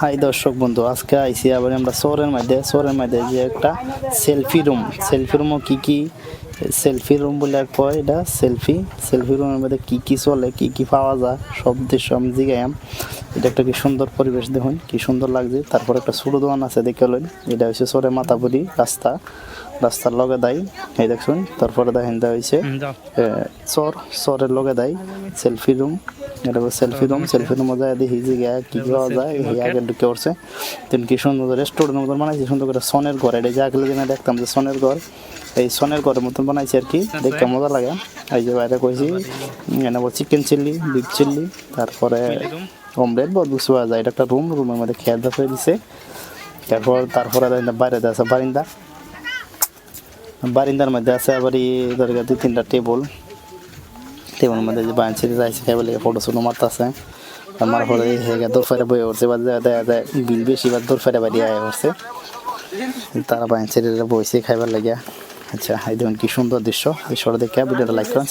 High দর্শক বন্ধু আজকে আইসি আবার আমরা শহরের মধ্যে শহরের মধ্যে যে একটা সেলফি রুম সেলফি রুমও কি কি? সেলফি রুম বলে এক কয় এটা সেলফি সেলফি রুমের মধ্যে কি কি চলে কি কি পাওয়া যায় সব দৃশ্য আমি জিগাইম এটা একটা কি সুন্দর পরিবেশ দেখুন কি সুন্দর লাগছে। তারপর একটা ছোটো দোকান আছে দেখে লইন। এটা হচ্ছে সরে মাতাপুরি রাস্তা। রাস্তার লগে দেয় এই দেখুন। তারপরে দেখেন দেওয়া হয়েছে চর চরের লগে দেয় সেলফি রুম এটা সেলফি রুম সেলফি রুম যায় দেখি যে কি পাওয়া যায় এই আগে ঢুকে পড়ছে তিন কি সুন্দর রেস্টুরেন্টের মতন বানাইছে সুন্দর করে সনের ঘর এটা যে আগের দিনে দেখতাম যে সনের ঘর এই সনের ঘরের মতন বানাইছে আর কি দেখতে মজা লাগে। এই যে বাইরে কইছি এনে চিকেন চিল্লি বিফ চিল্লি তারপরে অমলেট বহুত কিছু পাওয়া যায়। এটা একটা রুম রুমের মধ্যে খেয়াল দাফে দিছে। তারপর তারপরে বাইরে আছে বারিন্দা। বারিন্দার মধ্যে আছে আবার দুই তিনটা টেবল টেবলের মধ্যে যে বাইন সিটে যাইছে খাইবে লাগে ফটো শুনো মারতেছে। আমার পরে হেগে দৌড় ফেরে বয়ে উঠছে বা দেখা যায় বিল বেশি, বা দৌড় ফেরে বাড়ি আয় উঠছে তারা বাইন সিটে বইছে খাইবার লাগিয়া। আচ্ছা এই দেখুন কি সুন্দর দৃশ্য। এই দৃশ্যটা দেখে ভিডিওটা লাইক করেন।